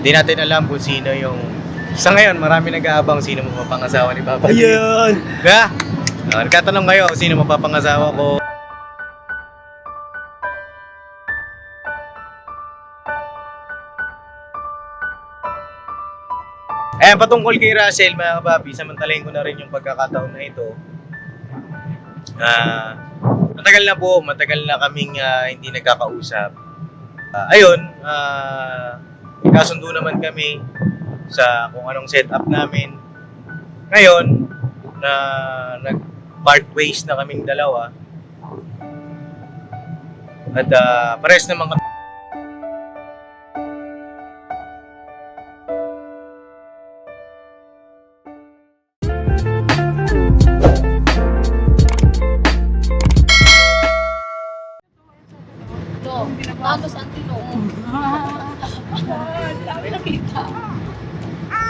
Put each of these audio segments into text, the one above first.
Hindi natin alam kung sino yung... Sa ngayon, marami nag-aabang sino mapapangasawa ni Papa. G. Ayun! Kaya, uh, nagkatanong kayo sino mapapangasawa ko. Eh, patungkol kay Russell, mga kapapi, samantalahin ko na rin yung pagkakataon na ito. Ah, matagal na po, matagal na kaming ah, hindi nagkakausap. Ah, ayun, ah, kasundo naman kami sa kung anong setup namin. Ngayon, na nag-part ways na kaming dalawa. At ah, pares na mga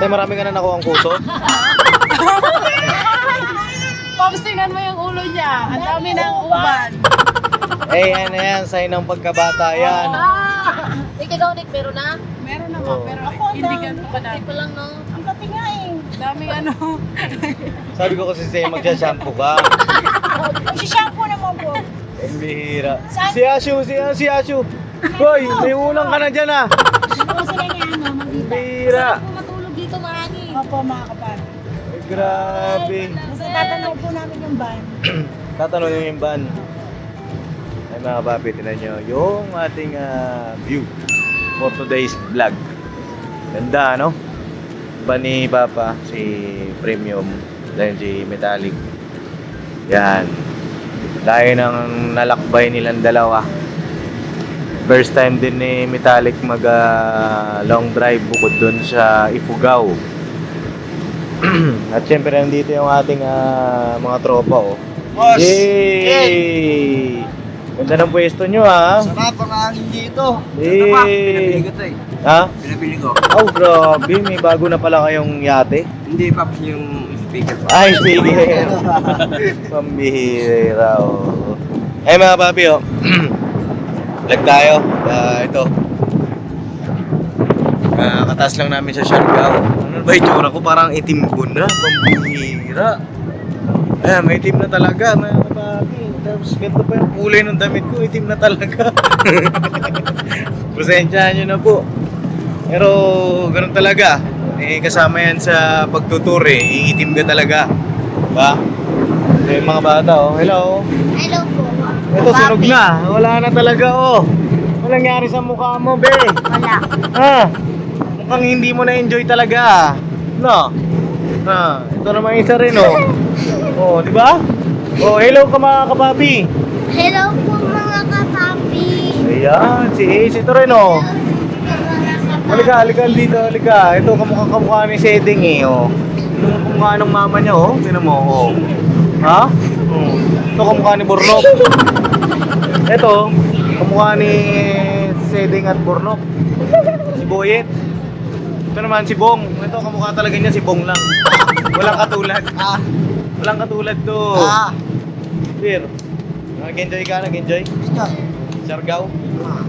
Tay, marami ka na nakuha ang kuso. Pops, tingnan mo yung ulo niya. Ang dami ng uban. eh, yan na yan. Sign ng pagkabata yan. Ah! Ikaw, Nick, meron na? Meron naman, Oo. pero hindi ganito ka Hindi pa lang, no? Ang pati nga eh. Daming ano. Sabi ko kasi sa'yo, magsha-shampoo ka. Si shampoo naman po. Ang bihira. Si Ashu, si, si Ashu. Hoy, may unang ka na dyan ah. Ano sila niya, ano, Ang maldita. bihira. Opo, mga kapal. Ay, grabe. Basta tatanong po namin yung van. Tatanong yung ban. Ay mga papi, tinan nyo yung ating ah, view for today's vlog. Ganda, no? Ba ni Papa, si Premium, dahil si Metallic. Yan. Dahil ng nalakbay nilang dalawa. First time din ni Metallic mag ah, long drive bukod dun sa Ifugao. At syempre nandito yung ating ah, mga tropa oh. Boss! Yay! Ganda ng pwesto nyo ha. Sarap ang hangin dito. Eh. Ano ba? Pinabili ko to eh. Ha? Pinabili ko. Oh, grabe. May bago na pala kayong yate. Hindi pa yung speaker pa. Ay, sige. Pambihira, oh. Ay, mga papi, oh. Vlog tayo. Ah, ito. Ah, kataas lang namin sa Siargao. Ano ba itsura ko? Parang itim ko na. Pambihira. Ayan, may itim na talaga, mga papi. Tapos ganito pa yung kulay ng damit ko. Itim na talaga. Pasensyahan nyo na po. Pero ganun talaga. Eh, kasama yan sa pagtutur eh. Iitim ka talaga. Ba? Ito yung mga bata oh. Hello. Hello po. Ito sunog na. Wala na talaga oh. Anong nangyari sa mukha mo, be? Wala. Ha? Mukhang hindi mo na-enjoy talaga. No? Ha? Ito naman isa rin oh. Oh, di ba? Oh, hello ka mga kapapi. Hello po, mga kapapi. Ayan, si Ace ito rin oh. Halika, halika dito, halika. Ito, kamukha kamukha ni Seding eh, oh. Yung kamukha ng mama niya, oh. Tinan mo, oh. Ha? Oh. Ito, kamukha ni Burnok. Ito, kamukha ni Seding at Burnok. Si Boyet. Ito naman si Bong. Ito, kamukha talaga niya si Bong lang. Walang katulad. Ah, Walang katulad to. ah. Beer. Nag-enjoy ka? Nag-enjoy? Ito. Siargao? Ah.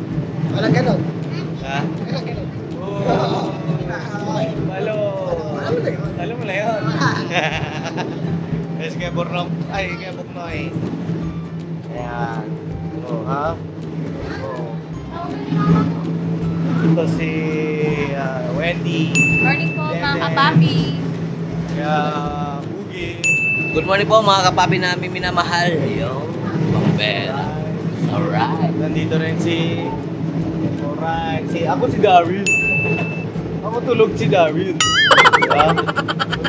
Walang ganun. Ha? Walang ganun. Oh, Malo. Alam mo na yun. Alam mo na yun. Yes, kaya Bornok. Ay, kaya Buknoy. Ayan. Oh, ha? Oh. Ito si ah, Wendy. Morning po, mga kapapi. Kaya Bugi. Good morning po mga kapapi namin minamahal. Yo, Pambera. Alright. Nandito rin si... Alright. Si, ako si Daryl. Ako tulog si Daryl. Diba?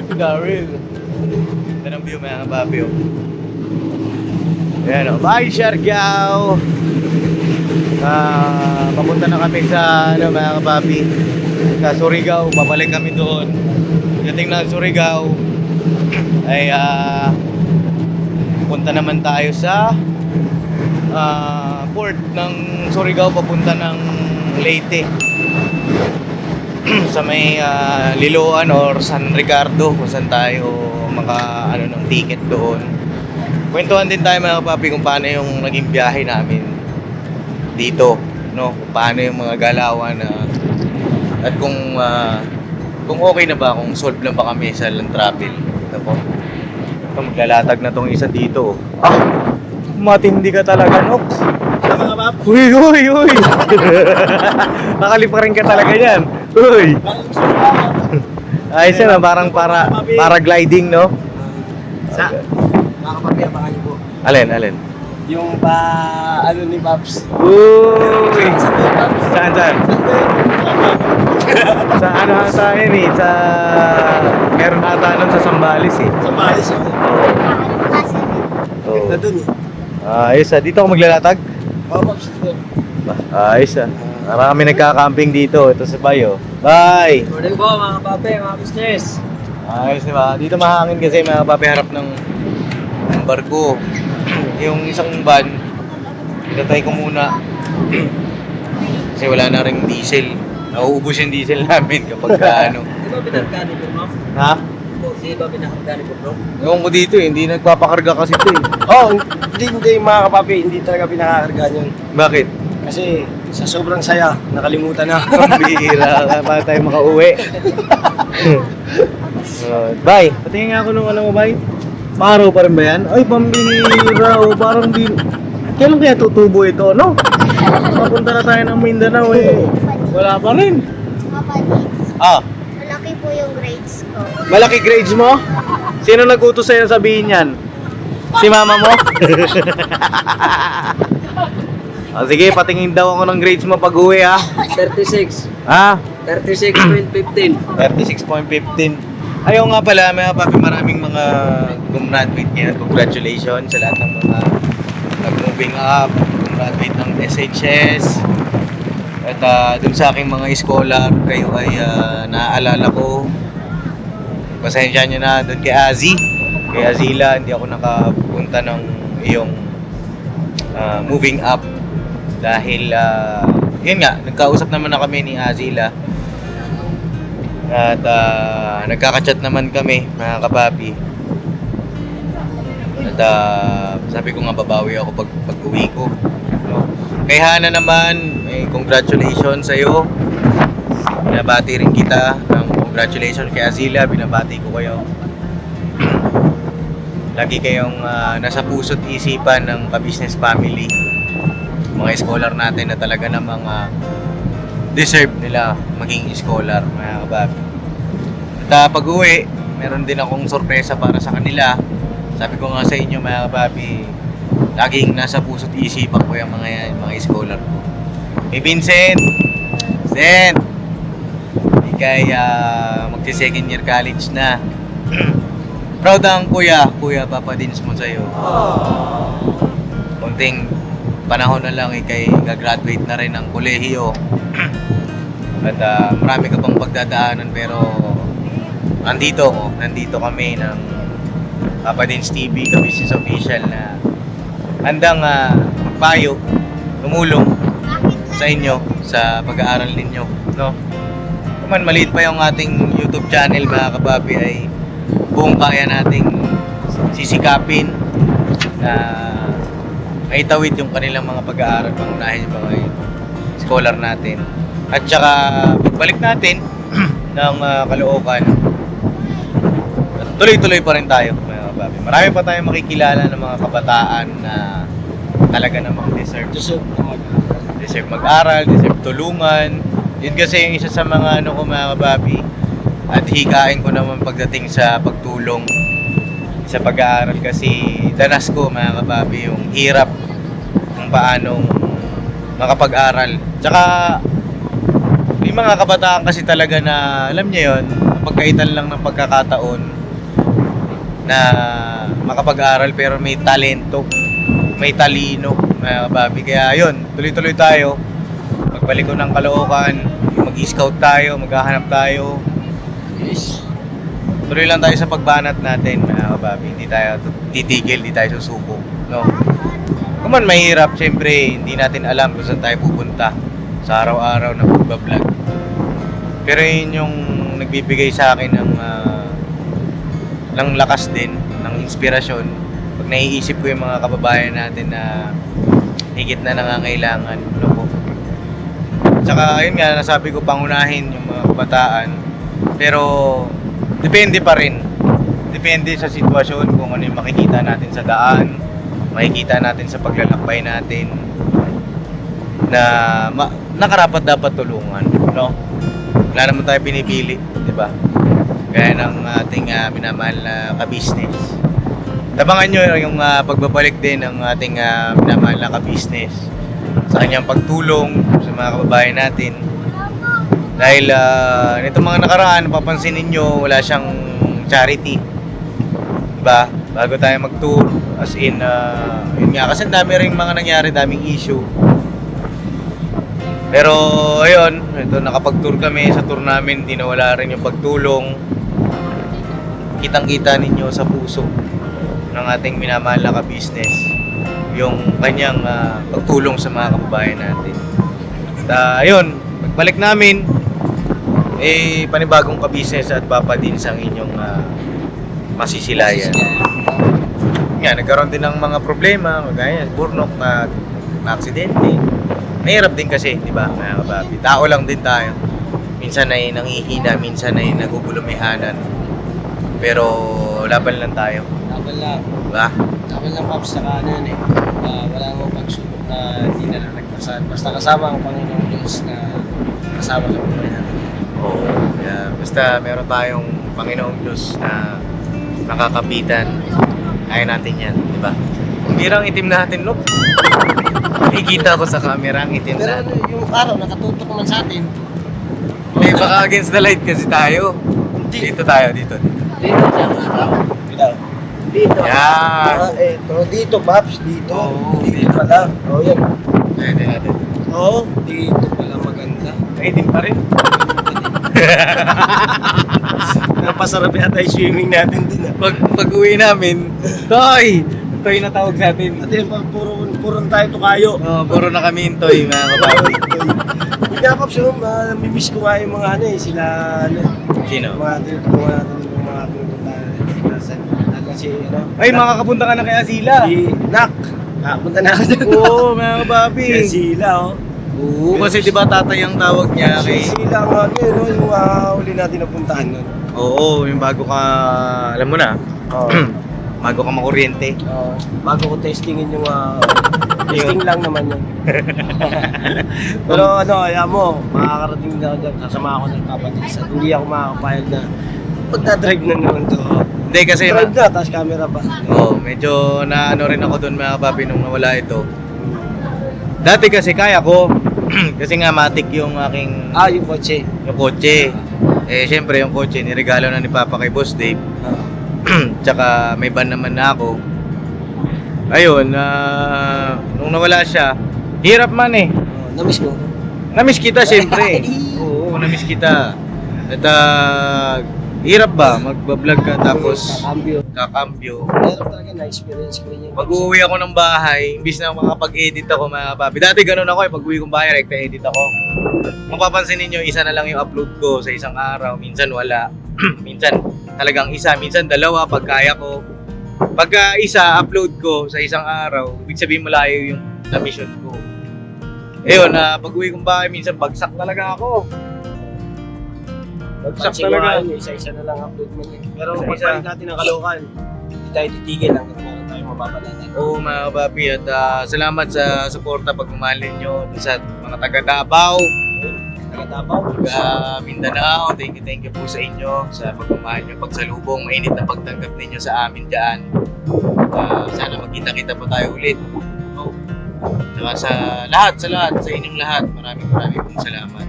Si Daryl. Ito ng view mga kapapi. Oh. Ayan o. Bye, Siargao! Ah, papunta na kami sa ano mga kapapi. Sa Surigao. Babalik kami doon. Dating na Surigao ay ah punta naman tayo sa ah, port ng Surigao papunta ng Leyte sa may ah, Liloan or San Ricardo kung saan tayo maka ano ng ticket doon kwentuhan din tayo mga kapapi kung paano yung naging biyahe namin dito no kung paano yung mga galawan na At kung ah, kung okay na ba, kung solve lang ba kami sa land travel. Ito po. Ito, maglalatag na tong isa dito. Ah! Matindi ka talaga, Nox. Tama ka, Pap? Uy, uy, uy! Nakalipa rin ka talaga yan. Uy! Ayos yan, ah, parang para, para gliding, no? Sa, mga kapapi, abangan niyo po. Alin, alin? Yung pa, ano ni Paps. Uy! Saan, saan? Sa ano ata yun eh, sa... Meron ata nun sa Sambales eh. Sa Malis ako. Kasi Oo. Na dun eh. Ayos ah, dito ako maglalatag. Oo, dun. Ayos ah. Marami nagka-camping dito. Ito sa Bayo. Bye! Morning po, mga kapapi, mga business. Ayos diba? Dito mahangin kasi mga papiharap ng, ng barko. Yung isang van, pinatay ko muna. kasi wala na rin diesel. Nauubos yung diesel namin kapag ka, ano. Di ba pinagkani ko, bro? Ha? Di ba pinagkani ko, bro? Ewan ko dito eh, hindi nagpapakarga kasi ito eh. Oo, oh, hindi, hindi mga kapapi, hindi talaga pinakakargaan yun. Bakit? Kasi sa sobrang saya, nakalimutan na. Ang bihira ka, para tayo makauwi. uh, bye. Patingin nga ako nung ano mo, bye. Paro pa rin ba yan? Ay, pambihira. O, parang di... Kailan kaya tutubo ito, no? Papunta na tayo ng Mindanao eh. Wala pa rin. kapatid, Ah, malaki po yung grades ko. malaki grades mo? Sino nag-utos sa'yo sabihin yan? Si mama mo? oh, sige, patingin daw ako ng grades mo pag uwi ha. 36. Ha? 36.15. 36.15. Ayaw nga pala, mga papi, maraming mga gumraduate ngayon. Congratulations sa lahat ng mga nag-moving up, gumraduate ng SHS. At ah, dun sa aking mga scholar, kayo ay ah, naaalala ko. Pasensya nyo na dun kay Azi. Kay Azila, hindi ako nakapunta ng iyong ah, moving up. Dahil, ah, yun nga, nagkausap naman na kami ni Azila. At ah, nagkaka-chat naman kami, mga kapapi. At ah, sabi ko nga babawi ako pag, pag uwi ko. Kay Hana naman, eh, congratulations sa'yo. Binabati rin kita. Um, congratulations kay Azila, binabati ko kayo. Lagi kayong ah, nasa puso't isipan ng ka-business family. Mga scholar natin na talaga namang ah, deserve nila maging scholar, mga kababi. At ah, pag uwi, meron din akong sorpresa para sa kanila. Sabi ko nga sa inyo, mga kababi, laging nasa puso't isipan ko yung mga yan, mga scholar ko. Hey Vincent! Vincent! Ikay uh, magsi-second year college na. Proud ang kuya, kuya papadins mo sa'yo. Kunting panahon na lang ikay gagraduate na rin ng kolehiyo. At ah, marami ka pang pagdadaanan pero nandito ako, nandito kami ng Papa Dins TV, business official na handang ah, magpayo, tumulong sa inyo sa pag-aaral ninyo, no? Kuman maliit pa yung ating YouTube channel mga kababi ay buong kaya nating sisikapin na maitawid yung kanilang mga pag-aaral, pangunahin yung mga scholar natin. At saka pagbalik natin ng uh, Caloocan, tuloy-tuloy pa rin tayo mga kababi. Marami pa tayong makikilala ng mga kabataan na talaga namang deserve Deserve talaga. deserve mag-aral, deserve tulungan. Yun kasi yung isa sa mga ano ko mga kababi. At hikain ko naman pagdating sa pagtulong sa pag-aaral kasi danas ko mga kababi yung hirap kung paanong makapag-aral. Tsaka may mga kabataan kasi talaga na alam niyo yon pagkaitan lang ng pagkakataon na makapag-aral pero may talento, may talino, mga kababi. Kaya yun, tuloy-tuloy tayo. Pagbalik ko ng Caloocan, mag-scout tayo, maghahanap tayo. Yes. Tuloy lang tayo sa pagbanat natin, mga kababi. Hindi tayo titigil, hindi tayo susuko. No? Kung man mahirap, syempre, hindi natin alam kung saan tayo pupunta sa araw-araw na pagbablog. Pero yun yung nagbibigay sa akin ng, ah, ng lakas din, ng inspirasyon. Pag naiisip ko yung mga kababayan natin na higit na nangangailangan. Ano po? Tsaka yun nga, nasabi ko pangunahin yung mga kabataan. Pero depende pa rin. Depende sa sitwasyon kung ano yung makikita natin sa daan, makikita natin sa paglalakbay natin na ma- nakarapat dapat tulungan, no? Wala naman tayo pinipili, di ba? Gaya ng ating ah, minamahal na ka-business. Tabangan nyo yung ah, pagbabalik din ng ating ah, minamahal na ka-business sa kanyang pagtulong sa mga kababayan natin. Dahil uh, nito mga nakaraan, papansin ninyo, wala siyang charity. Diba? Bago tayo mag-tour, as in, ah, yun nga, kasi dami rin mga nangyari, daming issue. Pero, ayun, ito, nakapag-tour kami sa tour namin, di nawala rin yung pagtulong. Kitang-kita ninyo sa puso ng ating minamahal na ka-business yung kanyang ah, pagtulong sa mga kababayan natin. At ah, ayun, pagbalik namin, eh, panibagong ka-business at papadins ang inyong ah, masisilayan. Nga, nagkaroon din ng mga problema, magaya, burnok na na aksidente. Mahirap din kasi, di ba, mga kababi? Tao lang din tayo. Minsan ay nangihina, minsan ay nagugulumihanan. Pero laban lang tayo, Dapat lang. di ba? Dapat lang, Pops, saka ano yan eh. Ah, wala akong pagsubok na hindi na nalagpasan. Basta kasama ang Panginoong Diyos na kasama sa buhay natin. Oo. Kaya basta meron tayong Panginoong Diyos na nakakapitan. Kaya natin yan, di ba? Ang birang itim natin, look. Nakikita ko sa camera ang itim Pero na. ano, yung araw, nakatutok naman sa atin. Eh, baka against the light kasi tayo. Dito tayo, dito. Dito. Dito. Dito. Yan. Ah, eh, to, dito, Pops, dito. Oo, dito pala. Oo, yan. Ayun din natin. Oo, dito pala maganda. Ay, itim pa rin. Napasarap yata yung swimming natin dun ah. Pag, pag uwi namin, Toy! Toy na tawag sa atin. At yun, pag puro, puro tayo tukayo. Oh, puro na kami yung Toy, mga kababi. Hindi nga, Pops, yung uh, namimiss ko nga yung mga ano eh, sila, ano, Sino? mga tinutuwa natin yung mga tinutunta nasa, kasi, ano, Ay, makakapunta ka na kay Asila. si Nak. Ah, punta na ako dyan. Oo, mga kababi. Si sila, oh. Oo, kasi di ba tatay ang tawag niya Si kay... sila ang ano yun, no, yung uh, uli natin napuntahan nun. Oo, yung bago ka... Alam mo na, Oo. bago ka makuryente. Oo. bago ko testingin yung uh, testing lang naman yun. Pero ano, alam mo, makakarating na ako dyan, sasama ako ng kapatid at hindi ako makakapayag na pagdadrive na naman to. Hindi kasi... Drive na, tapos camera pa. Oo, medyo na ano rin ako doon mga kababi nung nawala ito. Dati kasi kaya ko. kasi nga matik yung aking Ah, yung kotse. yung kotse. Eh, syempre yung kotse, niregalo na ni Papa kay Boss Dave. Tsaka may van naman na ako. Ayun, ah, nung nawala siya, hirap man eh. Oh, namiss mo? Namiss kita syempre. Oo, namiss kita. At ah, hirap ba magbablog ka tapos Kakambyo. kakambyo. Meron talaga na-experience ko rin yun. Pag uuwi ako ng bahay, imbis na makapag-edit ako mga papi. Dati ganun ako eh, pag uwi kong bahay, rekta edit ako. Mapapansin ninyo, isa na lang yung upload ko sa isang araw. Minsan wala. minsan talagang isa, minsan dalawa pag kaya ko. Pagka isa, upload ko sa isang araw, ibig sabihin malayo yung na mission ko. Ayun, na pag uwi kong bahay, minsan bagsak talaga ako. Bagsak talaga. yun, isa-isa na lang upload mo yun. Pero Isa-isa. pagbalik natin ng Kalokan, hindi tayo titigil hanggang meron tayong mapapalanan. Oo mga kababi at ah, salamat sa suporta pagmamahal ninyo sa mga taga Davao, Taga Davao. taga Mindanao. Thank you, thank you po sa inyo sa pagmamahal nyo, pagsalubong, mainit na pagtanggap ninyo sa amin dyan. Ah, sana magkita-kita po tayo ulit. Oh. Saka sa lahat, sa lahat, sa inyong lahat, maraming maraming pong salamat.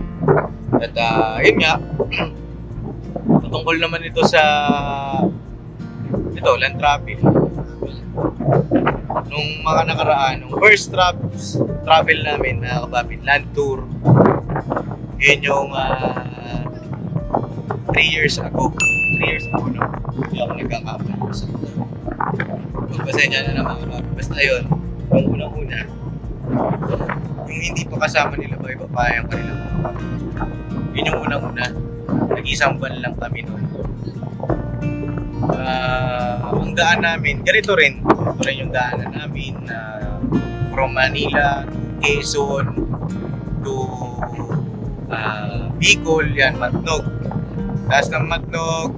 At ah, yun nga, patungkol naman ito sa ito, land travel nung mga nakaraan, nung first tra- travel namin, mga kababin, land tour, yun yung 3 years ago. 3 years ago, no? Hindi ako nagkakamali sa Magpasensya na naman, mga. Basta yun, yung unang-una, yung hindi pa kasama nila ba ipapayang kanilang mga. Yun yung unang-una. Nag-isang van lang kami noon. Ah, ang daan namin, ganito rin. Ito rin yung daanan namin na from Manila to Quezon to ah, Bicol, yan, Matnog. Tapos ng Matnog,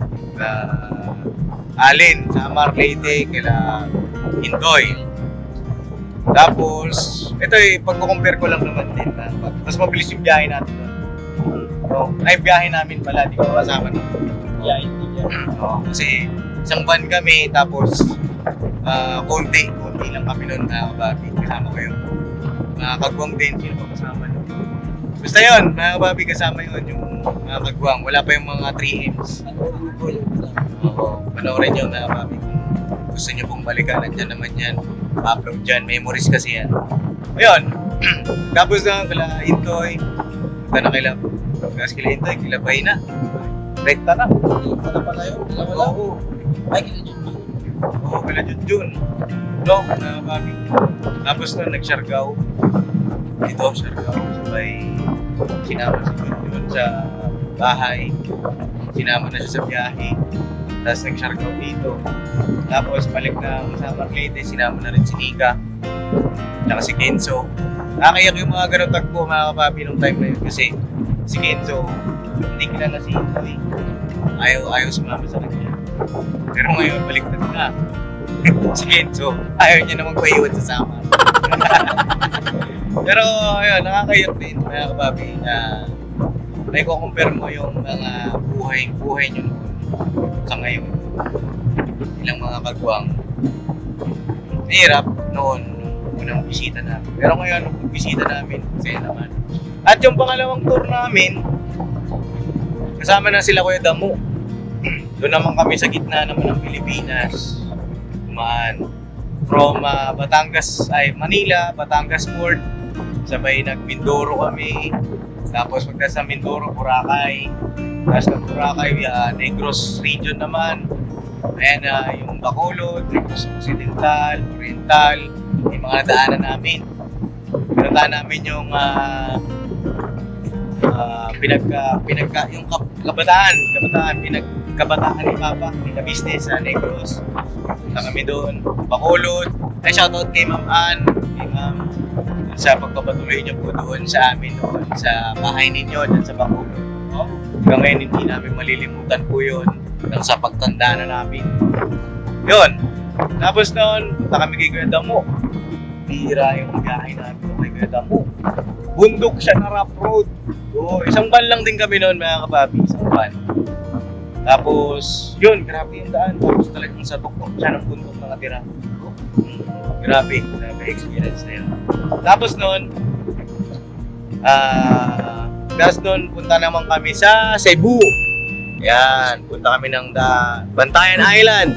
ah, Alin, Samar, Leyte, kila Indoy. Tapos, ito eh, pag-compare ko lang naman din na mas mabilis yung biyahe natin. So, ay, biyahe namin pala, di ko kasama nun. Yeah, hindi yan. Oo, kasi isang van kami, tapos ah, konti, konti lang kami nun na kababi. Kasama ko yung mga kagwang din, sino pa kasama nun. Basta yun, mga kababi kasama yun, yung mga kagwang. Wala pa yung mga 3Ms. Oo, panoorin nyo mga kababi. Gusto nyo pong balikan, nandyan naman yan. Upload dyan, memories kasi yan. Ayun, tapos na kala Intoy, punta na kila, gas kila Intoy, kila Bayna. Rekta na. Wala pala yun. Wala wala. Oo. Ay, kila Jun. Oo, kala Junjun. No, na kami. Tapos na nag-Siargao. Dito, Siargao. Sabay, sinama si Junjun sa bahay. Sinama na siya sa biyahe. Tapos nag-Siargao dito. Tapos balik na sa Leyte, sinama na rin si Nika. Tsaka si Kenzo. Nakakayak yung mga ganun tagpo mga kapapi nung time na yun kasi si Kenzo hindi kilala si Itoy. Ayaw, ayaw sumama sa kanya. Pero ngayon, baliktad na. si Kenzo, ayaw niya namang paiwan sa sama. Pero ayun, nakakayak din mga kababi na na compare mo yung mga buhay, buhay nyo noon sa ngayon. Ilang mga kagwang. Mahirap noon, nung unang bisita namin. Pero ngayon, nung bisita namin, masaya naman. At yung pangalawang tour namin, kasama na sila Kuya Damo. Doon naman kami sa gitna naman ng Pilipinas. Kumaan. From ah, Batangas, ay Manila, Batangas Port. Sabay nag Mindoro kami. Tapos pagka sa Mindoro, Boracay. Tapos ng Boracay, ah, Negros region naman. Ayan na yung Bacolod, Negros Occidental, Oriental. Yung mga daanan namin. Pinuntahan namin yung ah, ah, pinagka pinagka yung kap, kabataan, kabataan, pinag kabataan ni Papa, pinag business sa Negros. Punta kami doon, Bacolod. Ay shoutout kay Ma'am Ann, kay Ma'am sa pagpapatuloy niyo po doon sa amin doon sa bahay ninyo doon sa Bacolod. Hanggang ngayon hindi namin malilimutan po yun hanggang sa pagtanda na namin. Yun. Tapos noon, punta kami kay Kuya Damo. Bira yung biyahe namin kay Kuya Damo. Bundok siya na rough road. Oo, isang van lang din kami noon mga kapapi, isang van. Tapos, yun, grabe yung daan. Tapos talagang sa tuktok siya ng bundok mga tira. Mm, grabe, grabe experience na yun. Tapos noon, ah, tapos noon, punta naman kami sa Cebu. Yan, punta kami ng da Bantayan Island.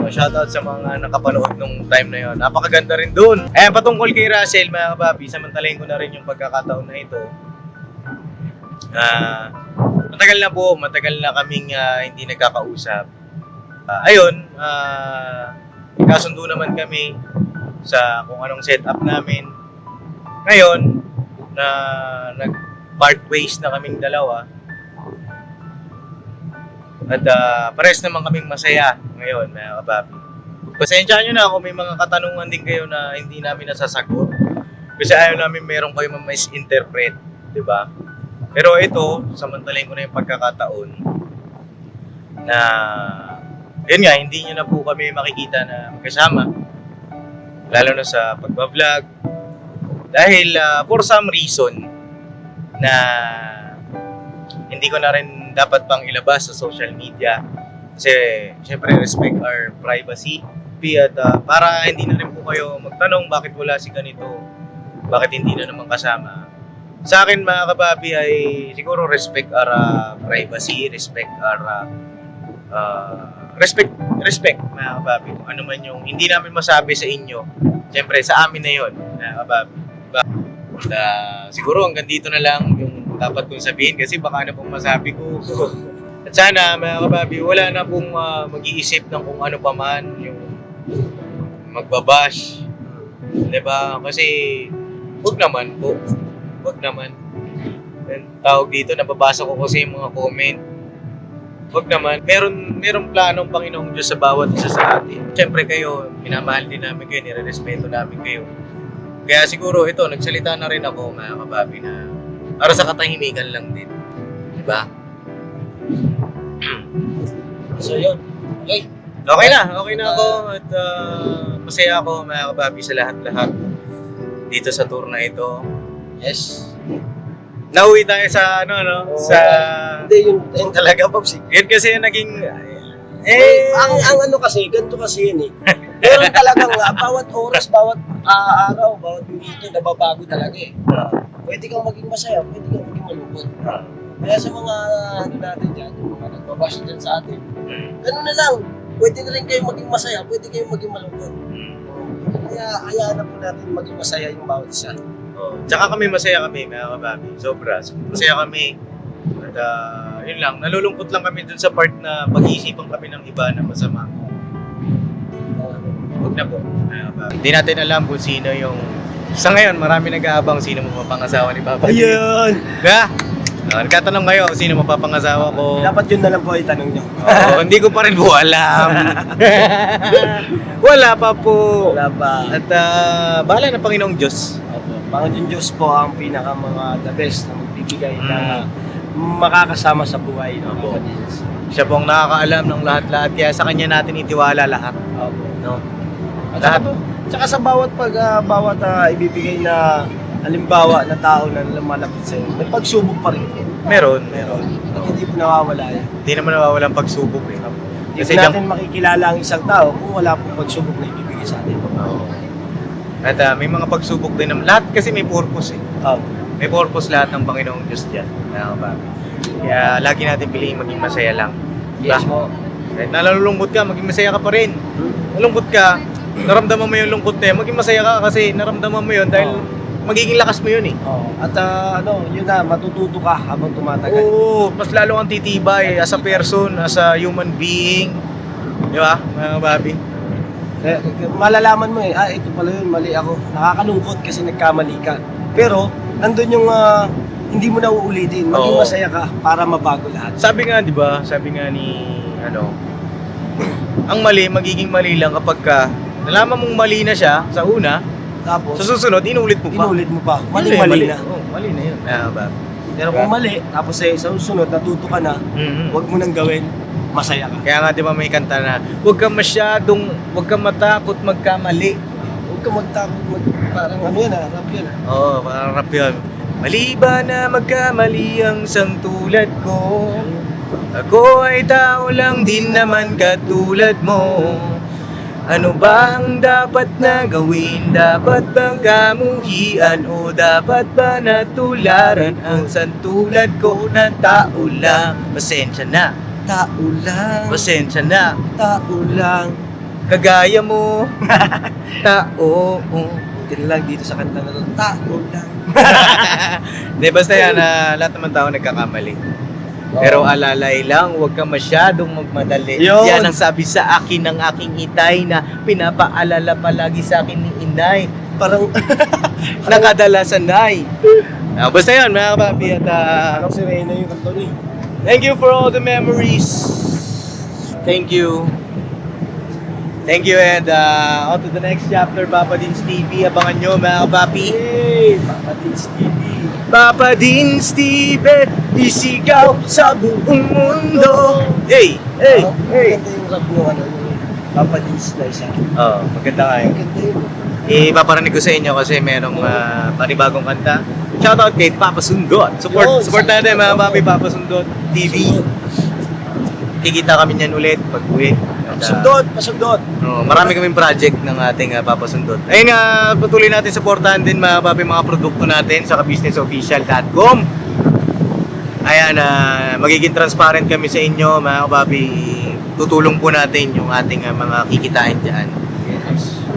Oh, shoutout sa mga nakapanood nung time na yon. Napakaganda rin doon. Eh, patungkol kay Russell, mga kababi, samantalayin ko na rin yung pagkakataon na ito. Ah, matagal na po, matagal na kaming ah, hindi nagkakausap. Ah, ayun, ah, kasundo naman kami sa kung anong setup namin. Ngayon, na nag part ways na kaming dalawa. At ah, pares naman kaming masaya ngayon, mga kapapi. Pasensya nyo na kung may mga katanungan din kayo na hindi namin nasasagot. Kasi ayaw namin meron kayo ma-misinterpret, di ba? Pero ito, samantalayin ko na yung pagkakataon na yun nga, hindi nyo na po kami makikita na magkasama. Lalo na sa pagbablog. Dahil ah, for some reason na hindi ko na rin dapat pang ilabas sa social media. Kasi syempre respect our privacy. At ah, para hindi na rin po kayo magtanong bakit wala si ganito, bakit hindi na naman kasama. Sa akin mga kababi ay siguro respect our ah, privacy, respect our ah, ah, respect respect mga kababi. Kung ano man yung hindi namin masabi sa inyo, syempre sa amin na yon mga kababi. Diba? At, ah, siguro hanggang dito na lang yung dapat kong sabihin kasi baka na pong masabi ko. At sana mga kababi, wala na pong ah, mag-iisip ng kung ano pa man yung magbabash. 'Di ba? Kasi wag naman po. Wag naman. And tawag dito, nababasa ko kasi yung mga comment. Wag naman. Meron, meron planong Panginoong Diyos sa bawat isa sa atin. Siyempre kayo, minamahal din namin kayo, nire-respeto namin kayo. Kaya siguro ito, nagsalita na rin ako mga kababi na Para sa katahimikan lang din. Diba? So yun. Okay. Okay na, okay na ako at ah, masaya ako mga kababi sa lahat-lahat dito sa tour na ito. Yes. Nauwi tayo sa ano no, sa Hindi, yun, yun talaga, Pops. yun kasi yung naging Eh, eh ang, ang ano kasi, ganito kasi yun eh. Meron talagang ah, bawat oras, bawat ah, araw, bawat minuto, nababago talaga eh. Pwede kang maging masaya, pwede kang maging malungkot. Kaya sa mga ano natin dyan, yung mga nagbabash dyan sa atin, ganun na lang. Pwede na rin kayo maging masaya, pwede kayo maging malungkot. Kaya hayaan na po natin maging masaya yung bawat isa. Oh, tsaka kami masaya kami mga kababi. Sobra. Masaya kami. At ah, yun lang, nalulungkot lang kami dun sa part na pag-iisipan kami ng iba na masama. Huwag na po. mga kababi. Hindi natin alam kung sino yung... Sa ngayon, marami nag-aabang sino mapapangasawa ni Papa. Ayun! Ha? Uh, nagkatanong kayo kung sino mapapangasawa ko. Dapat yun na lang po itanong nyo. Oo, hindi ko pa rin po alam. Wala pa po. Wala ba? At ah, bahala na Panginoong Diyos. Panginoon Diyos po ang pinaka mga the best na magbibigay Mm. na makakasama sa buhay. No? Opo. Siya po ang nakakaalam ng lahat-lahat. Kaya sa kanya natin itiwala lahat. Opo. No? At Lahat. saka, po, tsaka sa bawat pag ah, bawat ah, ibibigay na halimbawa na tao na lumalapit sa iyo, may pagsubok pa rin. Meron, meron. At hindi po nawawala yan. Hindi naman nawawalang pagsubok eh. Hindi Kasi diyan- natin makikilala ang isang tao kung wala pong pagsubok na ibibigay sa atin. At ah, may mga pagsubok din naman. Lahat kasi may purpose eh. Opo. May purpose lahat ng Panginoong Diyos dyan. Mga kababi. Kaya lagi natin piliin maging masaya lang. Yes Diba? po. Kahit nalulungkot ka, maging masaya ka pa rin. Nalungkot ka, naramdaman mo yung lungkot na yun, maging masaya ka kasi naramdaman mo yun dahil Oo. magiging lakas mo yun eh. Oo. At ah, ano, yun na, matututo ka habang tumatagal. Oo, mas lalo kang titibay as a person, as a human being. Di ba, mga babi? Kaya malalaman mo eh, ah, ito pala yun, mali ako. Nakakalungkot kasi nagkamali ka. Pero, nandun yung ah, hindi mo na uulitin. Maging Oo. masaya ka para mabago lahat. Sabi nga, di ba, sabi nga ni, ano, ang mali, magiging mali lang kapag ka, nalaman mong mali na siya sa una, Tapos, sa susunod, inulit mo pa. inulit mo pa. Yun Mali, na eh, mali, na. Oo, mali na yun. Mga babi. Pero kung mali, tapos eh, sa susunod, natuto ka na, Mhm. huwag mo nang gawin, masaya ka. Kaya nga, di ba, may kanta na, huwag kang masyadong, huwag kang matakot magkamali. Huwag ka magtakot, mag, parang ano yan ah, rap yan ah. Oo, parang rap yun. Mali ba na magkamali ang sang tulad ko? Ako ay tao lang din naman katulad mo. Ano ba ang dapat na gawin? Dapat bang kamuhian o dapat ba natularan ang santulad ko na tao lang? Pasensya na, Tao lang, pasensya na, tao lang. kagaya mo, tao. Buti na lang dito sa kanta na to, tao lang. Di, basta yan, ah, lahat naman tao nagkakamali. Pero alalay lang, huwag ka masyadong magmadali. Yun. Yan ang sabi sa akin ng aking itay na pinapaalala palagi sa akin ni inay. Parang, Nakadalasan nay. Ah, basta yan, mga kapapi. At ah, parang si Reyna yung kanta niya. thank you for all the memories. Thank you. Thank you and uh, on to the next chapter, Papa Dins TV. Abangan nyo, mga kapapi. Hey, Papa Tits TV. Papa Din Steven, isigaw sa buong mundo. Hey, hey, Oh, hey. Maganda yung rap mo, ano, yung Papa Tits na isa. Oh, maganda nga yun. Maganda yun. Ipaparinig ko sa inyo kasi merong uh, panibagong kanta. Shoutout kay Papa Sundot. Support, Yun, support natin mga papi Papa Sundot TV. Kikita kami niyan ulit pag uwi. Pasundot, pasundot. Oh, marami kaming project ng ating uh, papasundot. Ayun nga, patuloy natin supportahan din mga papi mga produkto natin sa businessofficial.com. Ayan, uh, magiging transparent kami sa inyo mga papi. Tutulong po natin yung ating uh, mga kikitain dyan.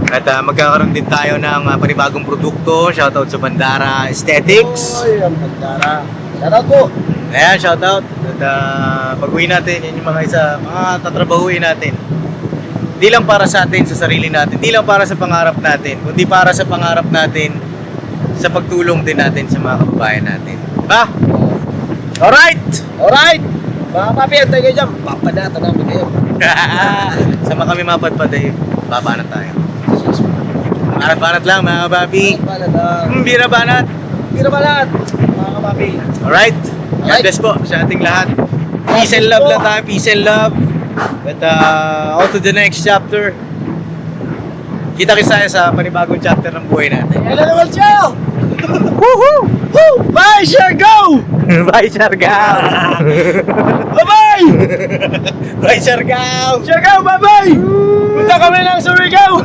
At uh, magkakaroon din tayo ng uh, panibagong produkto. Shoutout sa Bandara Aesthetics. Oy, ang bandara. Shoutout po. Ayan, shoutout. At uh, pag-uwi natin, yan yung mga isa, mga tatrabahuin natin. Hindi lang para sa atin, sa sarili natin. Hindi lang para sa pangarap natin. Kundi para sa pangarap natin, sa pagtulong din natin sa mga kababayan natin. Ha? Alright! Alright. Mga papi, antay kayo dyan. Papanata namin kayo. Sama kami mapadpad eh. Babanat tayo. Banat-banat lang mga kababi. Papanata. Hmm, bira banat. Hindi na ba lahat? Mga papi. Alright? God bless po sa ating lahat. Peace and love lang tayo. Peace and love. But uh, on to the next chapter. Kita kita sa panibagong chapter ng buhay natin. Kailan naman siya? Woohoo! Woo! Bye, sure, go! Bye, Siargao! Bye-bye! Bye, Siargao! Sure, go! Bye-bye! Punta kami ng Surigao!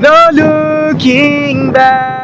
no looking back.